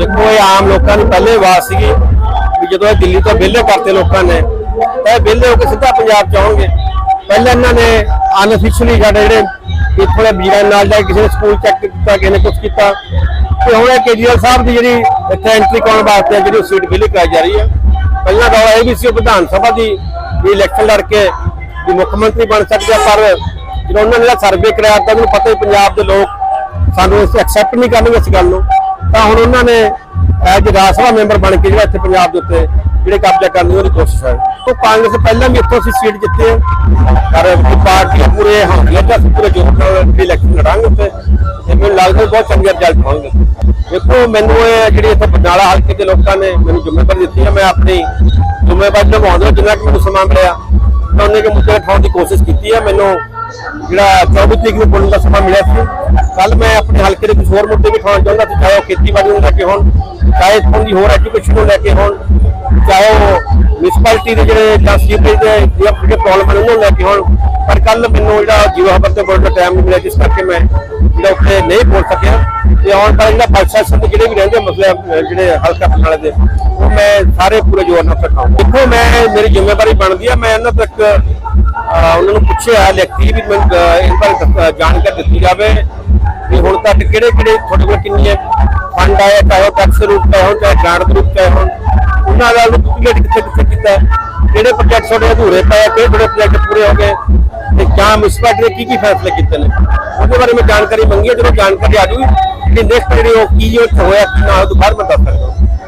ਦੇਖੋ ਇਹ ਆਮ ਲੋਕਾਂ ਨੂੰ ਪਹਿਲੇ ਆਵਾਜ਼ ਸੀਗੀ ਵੀ ਜਦੋਂ ਇਹ ਦਿੱਲੀ ਤੋਂ ਵਿਹਲੇ ਕਰਤੇ ਲੋਕਾਂ ਨੇ, ਤਾਂ ਇਹ ਵਿਹਲੇ ਹੋ ਕੇ ਸਿੱਧਾ ਪੰਜਾਬ ਚ ਆਉਣਗੇ। ਪਹਿਲਾਂ ਇਹਨਾਂ ਨੇ ਅਨਅਫੀਸ਼ੀਅਲੀ ਸਾਡੇ ਜਿਹੜੇ ਇੱਥੋਂ ਦੇ ਵੀਰਾਂ ਨਾਲ ਜਾ ਕਿਸੇ ਨੇ ਸਕੂਲ ਚੈੱਕ ਕੀਤਾ, ਕਿਸੇ ਨੇ ਕੁਝ ਕੀਤਾ, ਤੇ ਹੁਣ ਇਹ ਕੇਜਰੀਵਾਲ ਸਾਹਿਬ ਦੀ ਜਿਹੜੀ ਇੱਥੇ ਐਂਟਰੀ ਕਰਾਉਣ ਵਾਸਤੇ ਜਿਹੜੀ ਉਹ ਸੀਟ ਵਿਹਲੀ ਕਰਾਈ ਜਾ ਰਹੀ ਹੈ। ਪਹਿਲਾਂ ਦੌੜਾ ਇਹ ਵੀ ਸੀ ਉਹ ਵਿਧਾਨ ਸਭਾ ਦੀ ਵੀ ਇਲੈਕਸ਼ਨ ਲੜ ਕੇ ਵੀ ਮੁੱਖ ਮੰਤਰੀ ਬਣ ਸਕਦੇ ਆ, ਪਰ ਜਦੋਂ ਉਹਨਾਂ ਨੇ ਜਿਹੜਾ ਸਰਵੇ ਕਰਾਇਆ ਤਾਂ ਉਹਨੂੰ ਪਤਾ ਹੀ ਪੰਜਾਬ ਦੇ ਲੋਕ ਸਾਨੂੰ ਇਸ ਐਕਸੈਪਟ ਨਹੀਂ ਕਰਨਗੇ ਇਸ ਗੱਲ ਨੂੰ। ਤਾਂ ਹੁਣ ਉਹਨਾਂ ਨੇ ਐਜ ਰਾਜ ਸਭਾ ਮੈਂਬਰ ਬਣ ਕੇ ਜਿਹੜਾ ਇੱਥੇ ਪੰਜਾਬ ਦੇ ਉੱਤੇ ਜਿਹੜੇ ਕਬਜ਼ਾ ਕਰਨ ਦੀ ਉਹਦੀ ਕੋਸ਼ਿਸ਼ ਹੈ। ਤੋਂ ਕਾਂਗਰਸ ਪਹਿਲਾਂ ਵੀ ਇੱਥੋਂ ਅਸੀਂ ਸੀਟ ਜਿੱਤੇ ਪਰ ਪਾਰਟੀ ਪੂਰੇ ਹਮਲੇ ਦਾ ਪੂਰੇ ਜੋਰ ਨਾਲ ਇਲੈਕਸ਼ਨ ਲੜਾਂਗੇ ਉੱਤੇ ਤੇ ਮੈਨੂੰ ਲੱਗਦਾ ਬਹੁਤ ਚੰਗੇ ਰਿਜ਼ਲਟ ਹੋਣਗੇ। ਦੇਖੋ, ਮੈਨੂੰ ਇਹ ਜਿਹੜੇ ਇੱਥੇ ਬਨਾਲਾ ਹਲਕੇ ਦੇ ਲੋਕਾਂ ਨੇ ਮੈਨੂੰ ਜ਼ਿੰਮੇਵਾਰੀ ਦਿੱਤੀ ਹੈ, ਮੈਂ ਆਪਣੀ ਜ਼ਿੰਮੇਵਾਰੀ ਨਿਭਾਉਂਦਾ ਜਿੰਨਾ ਕਿ ਮੈਨੂੰ ਸਮਾਂ ਮਿਲਿਆ, ਮੈਂ ਉਹਨੇ ਕਿ ਮੁੱਦੇ ਉਠਾਉਣ ਦੀ ਕੋਸ਼ਿਸ਼ ਕੀਤੀ ਹੈ। ਮੈਨੂੰ ਜਿਹੜਾ 24 ਤਰੀਕ ਨੂੰ ਬੋਲਣ ਦਾ ਸਮਾਂ ਮਿਲਿਆ ਸੀ। ਕੱਲ ਮੈਂ ਆਪਣੇ ਹਲਕੇ ਦੇ ਕੁਝ ਹੋਰ ਮੁੱਦੇ ਵੀ ਉਠਾਉਣ ਚਾਹੁੰਦਾ ਸੀ ਚਾਹੇ ਉਹ ਖੇਤੀਬਾੜੀ ਨੂੰ ਲੈ ਕੇ ਹੋਣ, ਚਾਹੇ ਇੱਥੋਂ ਦੀ ਹੋਰ ਐਜੂਕੇਸ਼ਨ ਨੂੰ ਲੈ ਕੇ ਹੋਣ, ਚਾਹੇ ਉਹ ਮਿਊਨਿਸਪੈਲਿਟੀ ਦੇ ਜਿਹੜੇ ਜਾਂ ਸੀਵਰੇਜ ਦੇ ਜਾਂ ਜਿਹੜੇ ਪ੍ਰੋਬਲਮ ਉਹਨਾਂ ਨੂੰ ਲੈ ਕੇ ਹੋਣ। ਪਰ ਕੱਲ ਮੈਨੂੰ ਜਿਹੜਾ ਜੀਵ ਖਬਰ ਤੇ ਬੋਲਣ ਦਾ ਟਾਈਮ ਨਹੀਂ ਮਿਲਿਆ, ਜਿਸ ਕਰਕੇ ਮੈਂ ਜਿਹੜਾ ਉੱਥੇ ਨਹੀਂ ਬੋਲ ਸਕਿਆ। ਤੇ ਆਉਣ ਵਾਲੇ ਜਿਹੜਾ ਪ੍ਰਸ਼ਾਸਨ ਦੇ ਜਿਹੜੇ ਵੀ ਰਹਿੰਦੇ ਮਸਲੇ ਜਿਹੜੇ ਹਲਕਾ ਪਟਾਲੇ ਦੇ, ਉਹ ਮੈਂ ਸਾਰੇ ਪੂਰੇ ਜ਼ੋਰ ਨਾਲ ਸਿਖਾਉਂ ਦੇਖੋ, ਮੈਂ, ਮੇਰੀ ਜ਼ਿੰਮੇਵਾਰੀ ਬਣਦੀ ਹੈ ਮੈਂ ਇਹਨਾਂ ਤੱਕ ਉਹਨਾਂ ਨੂੰ ਪੁੱਛਿਆ ਲਿਖਤੀ ਵੀ ਮੈਨੂੰ ਇਸ ਬਾਰੇ ਜਾਣਕਾਰੀ ਦਿੱਤੀ ਜਾਵੇ ਵੀ ਹੁਣ ਤੱਕ ਕਿਹੜੇ ਕਿਹੜੇ ਤੁਹਾਡੇ ਕੋਲ ਕਿੰਨੇ ਫੰਡ ਆਏ ਚਾਹੇ ਟੈਕਸ ਰੂਪ ਤੇ ਚਾਹੇ ਗ੍ਰਾਂਟ ਦੇ ਰੂਪ ਤੇ ਹੋਣ ਉਹਨਾਂ ਦਾ ਡੁਪਲੀਕੇਟ ਕਿੱਥੇ ਕਿੱਥੇ ਕੀਤਾ, ਕਿਹੜੇ ਪ੍ਰੋਜੈਕਟ ਤੁਹਾਡੇ ਅਧੂਰੇ ਪਏ ਕਿਹੜੇ ਤੁਹਾਡੇ ਪ੍ਰੋਜੈਕਟ ਪੂਰੇ ਹੋ ਗਏ, ਤੇ ਜਾਂ ਮਿਸਪੈਟ ਨੇ ਕੀ ਕੀ ਫੈਸਲੇ ਕੀਤੇ ਨੇ? ਉਹਦੇ ਬਾਰੇ ਮੈਂ ਜਾਣਕਾਰੀ ਮੰਗੀ ਜਦੋਂ ਜਾਣਕਾਰੀ ਆ ਜੂਗੀ, ਕਿ ਨੈਕਸਟ ਜਿਹੜੀ ਉਹ ਕੀ ਹੋਇਆ, ਕੀ ਨਾ ਉਹ ਤੋਂ ਮੈਂ ਦੱਸ ਸਕਦਾ।